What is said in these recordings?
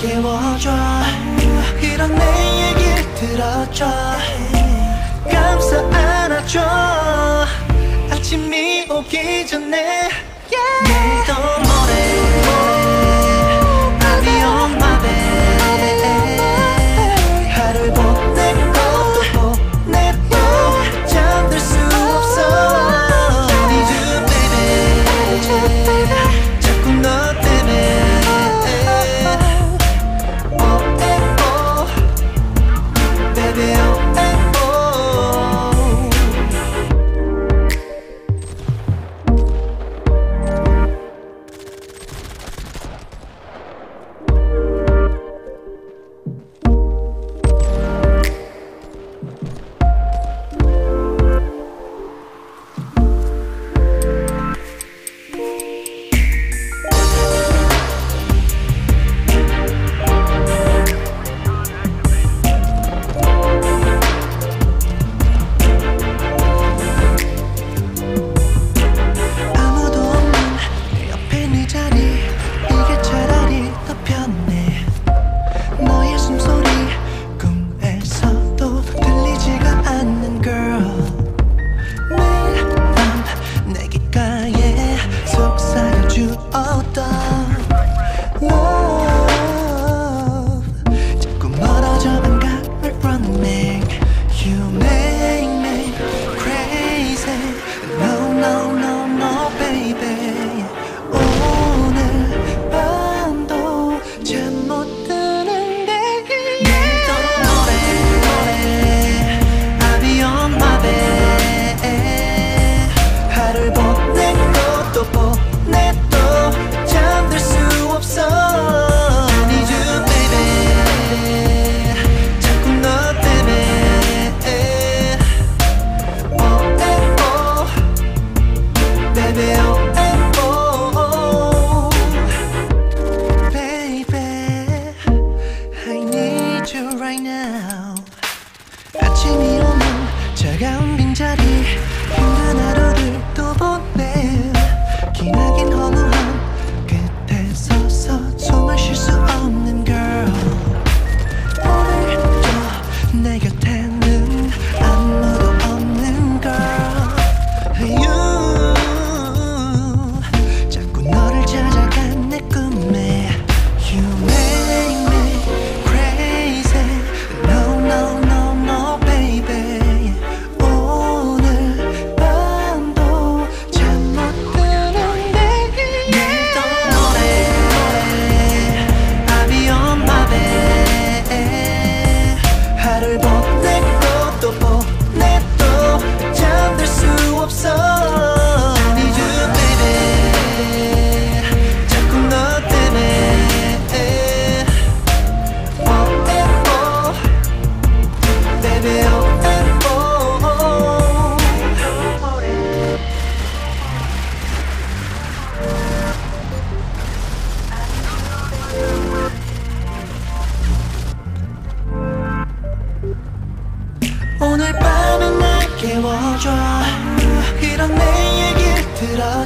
깨워줘. 이런 내 얘기 들어줘. 감싸 안아줘. 아침이 오기 전에. Yeah.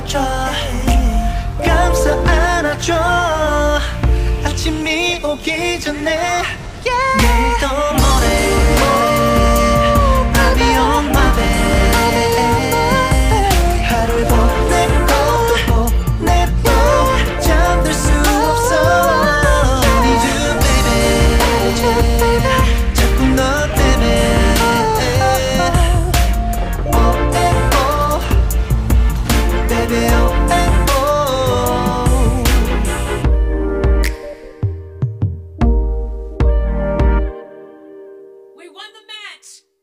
안아줘 감싸 안아줘. 아침이 오기 전에. Yeah. 내일 또 won the match.